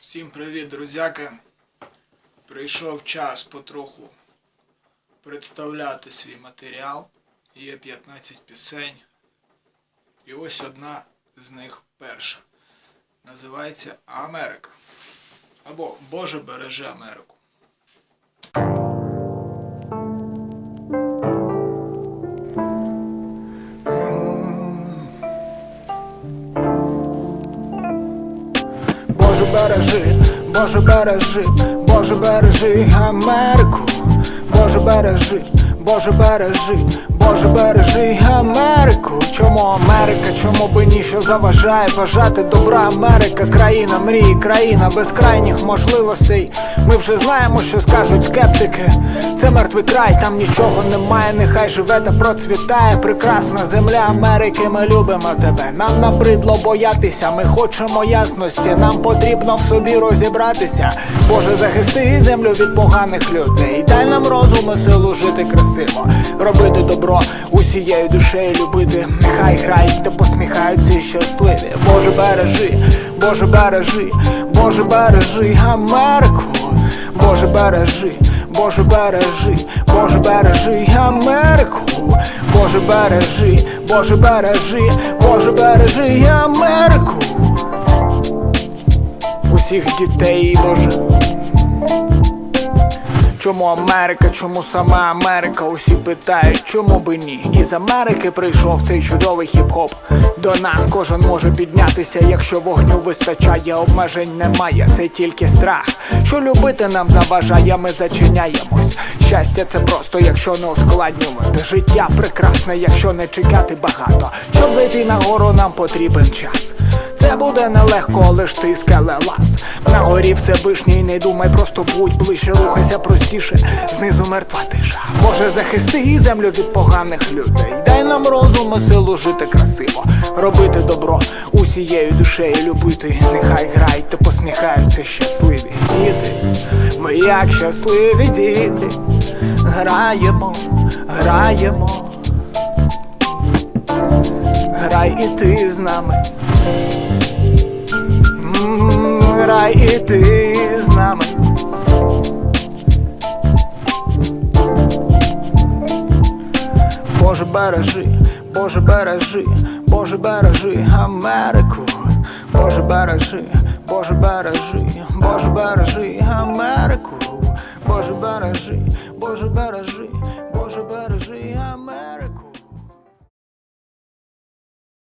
Всім привіт, друзяки! Прийшов час потроху представляти свій матеріал. Є 15 пісень. І ось одна з них перша. Називається Америка. Або Боже береже Америку. Бережи, Боже бережи, Боже бережи Америку, Боже бережи, Боже бережи, Боже бережи Америку. Чому Америка? Чому би ні, що заважає бажати добра Америка, країна мрії, країна безкрайніх можливостей. Ми вже знаємо, що скажуть скептики. Це мертвий край, там нічого немає. Нехай живе та процвітає. Прекрасна земля Америки. Ми любимо тебе. Нам набридло боятися. Ми хочемо ясності. Нам потрібно в собі розібратися. Боже, захисти землю від поганих людей. Дай нам розум і силу жити красиво, робити добро усією душею любити. Нехай грають та посміхаються і щасливі. Боже, бережи, Боже, бережи, Боже, бережи Америку. Боже, бережи, Боже, бережи, Боже, бережи Америку. Боже, бережи, Боже, бережи, Боже, бережи Америку. Усіх дітей, Боже. Чому Америка, чому саме Америка? Усі питають, чому би ні? Із Америки прийшов цей чудовий хіп-хоп. До нас кожен може піднятися, якщо вогню вистачає, обмежень немає, це тільки страх. Що любити нам заважає, ми зачиняємось. Щастя, це просто, якщо не ускладнювати. Життя прекрасне, якщо не чекати багато. Щоб зайти на гору, нам потрібен час. Це буде нелегко, лиш ти скелелаз На горі Всевишній, не думай, просто будь ближче, рухайся простіше, знизу мертва тиша. Боже, захисти землю від поганих людей. Дай нам розум і силу жити красиво, робити добро усією душею любити. Нехай грають та посміхаються щасливі діти. Ми як щасливі діти, граємо, граємо. Грай і ти з нами. Ти з нами. Боже бережи, Боже бережи, Боже бережи Америку. Боже бережи, Боже бережи, Боже бережи Америку. Боже бережи, Боже бережи, Боже бережи